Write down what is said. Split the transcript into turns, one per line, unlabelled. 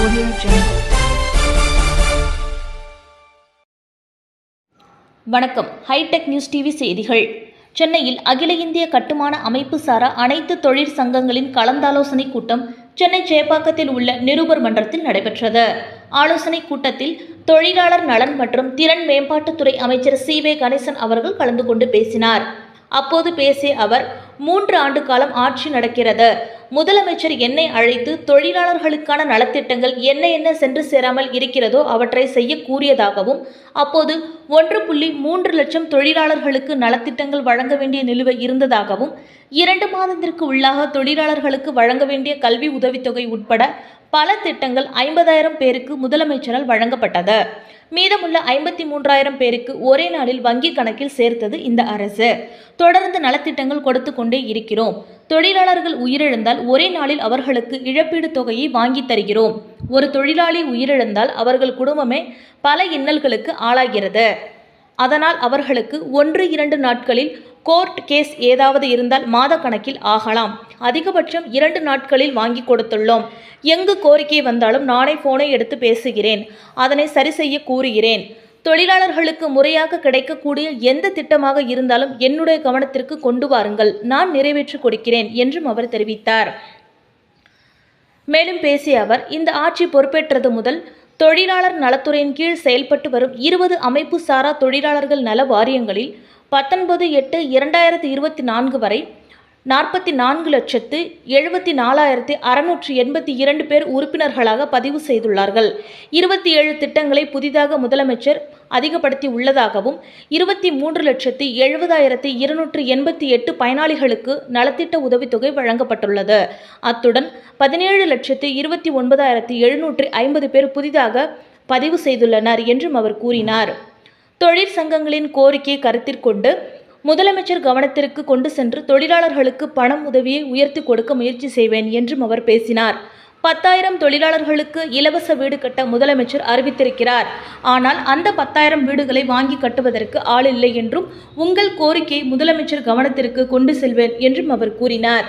Audio Jungle.
வணக்கம் hi tech news TV செய்திகள். சென்னையில் அகில இந்திய கட்டுமான அமைப்பு சாரா அனைத்து தொழிற்சங்கங்களின் கலந்தாலோசனை கூட்டம் சென்னை சேப்பாக்கத்தில் உள்ள நிருபர் மன்றத்தில் நடைபெற்றது. ஆலோசனை கூட்டத்தில் தொழிலாளர் நலன் மற்றும் திறன் மேம்பாட்டுத்துறை அமைச்சர் சி வே கணேசன் அவர்கள் கலந்து கொண்டு பேசினார். அப்போது பேசிய அவர் மூன்று ஆண்டு காலம் ஆட்சி நடக்கிறது. முதலமைச்சர் என்னை அழைத்து தொழிலாளர்களுக்கான நலத்திட்டங்கள் என்ன என்ன சென்று சேராமல் இருக்கிறதோ அவற்றை செய்ய கூறியதாகவும் அப்போது ஒன்று புள்ளி மூன்று லட்சம் தொழிலாளர்களுக்கு நலத்திட்டங்கள் வழங்க வேண்டிய நிலுவை இருந்ததாகவும் இரண்டு மாதத்திற்கு உள்ளாக தொழிலாளர்களுக்கு வழங்க வேண்டிய கல்வி உதவித்தொகை உட்பட பல திட்டங்கள் ஐம்பதாயிரம் பேருக்கு முதலமைச்சரால் வழங்கப்பட்டது. மீதமுள்ள ஐம்பத்தி மூன்றாயிரம் பேருக்கு ஒரே நாளில் வங்கி கணக்கில் சேர்த்தது இந்த அரசு. தொடர்ந்து நலத்திட்டங்கள் கொடுத்து கொண்டே இருக்கிறோம். தொழிலாளர்கள் உயிரிழந்தால் ஒரே நாளில் அவர்களுக்கு இழப்பீடு தொகையை வாங்கி தருகிறோம். ஒரு தொழிலாளி உயிரிழந்தால் அவர்கள் குடும்பமே பல இன்னல்களுக்கு ஆளாகிறது. அதனால் அவர்களுக்கு ஒன்று இரண்டு நாட்களில் கோர்ட் கேஸ் ஏதாவது இருந்தால் மாத கணக்கில் ஆகலாம். அதிகபட்சம் இரண்டு நாட்களில் வாங்கி கொடுத்துள்ளோம். எங்கு கோரிக்கை வந்தாலும் நானே போனை எடுத்து பேசுகிறேன். அதனை சரி செய்ய கூறுகிறேன். தொழிலாளர்களுக்கு முறையாக கிடைக்கக்கூடிய எந்த திட்டமாக இருந்தாலும் என்னுடைய கவனத்திற்கு கொண்டு வாருங்கள். நான் நிறைவேற்றி கொடுக்கிறேன் என்றும் அவர் தெரிவித்தார். மேலும் பேசிய அவர் இந்த ஆட்சி பொறுப்பேற்றது முதல் தொழிலாளர் நலத்துறையின் கீழ் செயல்பட்டு வரும் இருபது அமைப்பு சாரா தொழிலாளர்கள் நல வாரியங்களில் பத்தொன்பது எட்டு இரண்டாயிரத்தி இருபத்தி நான்கு வரை நாற்பத்தி நான்கு லட்சத்து எழுபத்தி நாலாயிரத்தி அறுநூற்றி எண்பத்தி இரண்டு பேர் உறுப்பினர்களாக பதிவு செய்துள்ளார்கள். இருபத்தி ஏழு திட்டங்களை புதிதாக முதலமைச்சர் அதிகப்படுத்தி உள்ளதாகவும் இருபத்தி மூன்று லட்சத்தி எழுபதாயிரத்தி இருநூற்று எண்பத்தி எட்டு பயனாளிகளுக்கு நலத்திட்ட உதவித்தொகை வழங்கப்பட்டுள்ளது. அத்துடன் பதினேழு லட்சத்து இருபத்தி ஒன்பதாயிரத்தி எழுநூற்றி ஐம்பது பேர் புதிதாக பதிவு செய்துள்ளனர் என்றும் அவர் கூறினார். தொழிற்சங்கங்களின் கோரிக்கையை கருத்திற்கொண்டு முதலமைச்சர் கவனத்திற்கு கொண்டு சென்று தொழிலாளர்களுக்கு பணம் உதவியை உயர்த்தி கொடுக்க முயற்சி செய்வேன் என்றும் அவர் பேசினார். பத்தாயிரம் தொழிலாளர்களுக்கு இலவச வீடு கட்ட முதலமைச்சர் அறிவித்திருக்கிறார். ஆனால் அந்த பத்தாயிரம் வீடுகளை வாங்கி கட்டுவதற்கு ஆள் இல்லை என்றும் உங்கள் கோரிக்கையை முதலமைச்சர் கவனத்திற்கு கொண்டு செல்வேன் என்றும் அவர் கூறினார்.